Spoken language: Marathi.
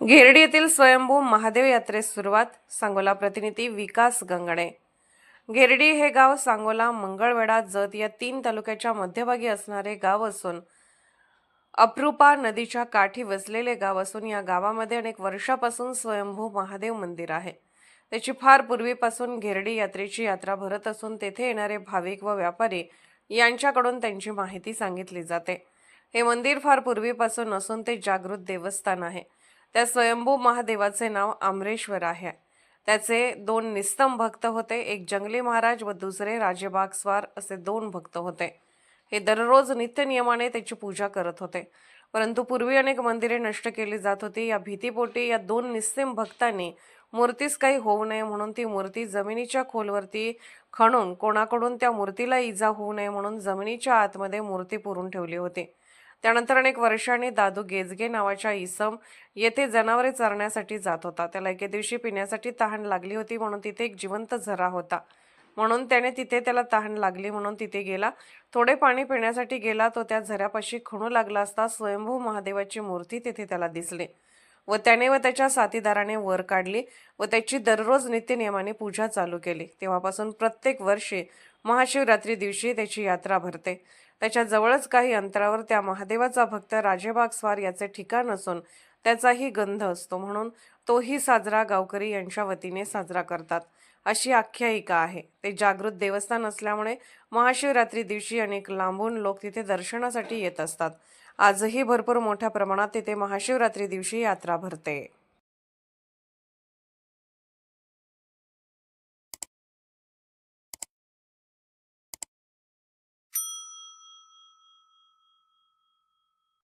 गिरडी येथील स्वयंभू महादेव यात्रेस सुरुवात सांगोला प्रतिनिधी विकास गंगणे. गिरडी हे गाव सांगोला मंगळवेढा जत या तीन तालुक्याच्या मध्यभागी असणारे गाव असून अप्रुपा नदीच्या काठी वसलेले गाव असून या गावामध्ये अनेक वर्षापासून स्वयंभू महादेव मंदिर आहे. त्याची फार पूर्वीपासून घेरडी यात्रेची यात्रा भरत असून तेथे येणारे भाविक व व्यापारी यांच्याकडून त्यांची माहिती सांगितली जाते. हे मंदिर फार पूर्वीपासून असून ते जागृत देवस्थान आहे. त्या स्वयंभू महादेवाचे नाव आमरेश्वर आहे. त्याचे दोन निस्तम भक्त होते. एक जंगली महाराज व दुसरे राजेबागस्वार असे दोन भक्त होते. हे दररोज नित्यनियमाने त्याची पूजा करत होते. परंतु पूर्वी अनेक मंदिरे नष्ट केली जात होती. या भीतीपोटी या दोन निस्सिम भक्तांनी मूर्तीस काही होऊ नये म्हणून ती मूर्ती जमिनीच्या खोलवरती खणून कोणाकडून त्या मूर्तीला इजा होऊ नये म्हणून जमिनीच्या आतमध्ये मूर्ती पुरून ठेवली होती. त्यानंतर अनेक वर्षांनी दादू गेजगे नावाच्या इसम येथे जनावरे चरण्यासाठी जात होता. त्याला एके दिवशी पिण्यासाठी तहान लागली होती म्हणून तिथे एक जिवंत झरा होता. म्हणून त्याने तिथे त्याला तहान लागली म्हणून तिथे गेला. थोडे पाणी पिण्यासाठी गेला तो त्या झऱ्यापाशी खणू लागला असता स्वयंभू महादेवाची मूर्ती तिथे त्याला दिसली. व त्याने व त्याच्या साथीदाराने वर काढली व त्याची दररोज नित्यनियमाने पूजा चालू केली. तेव्हापासून प्रत्येक वर्षी महाशिवरात्री दिवशी त्याची यात्रा भरते. त्याच्या जवळच काही अंतरावर त्या महादेवाचा भक्त राजेबाग स्वार याचे ठिकाण असून त्याचाही गंध असतो. म्हणून तोही साजरा गावकरी यांच्या वतीने साजरा करतात. अशी आख्यायिका आहे. ते जागृत देवस्थान असल्यामुळे महाशिवरात्री दिवशी अनेक लांबून लोक तिथे दर्शनासाठी येत असतात. आजही भरपूर मोठ्या प्रमाणात तिथे महाशिवरात्री दिवशी यात्रा भरते.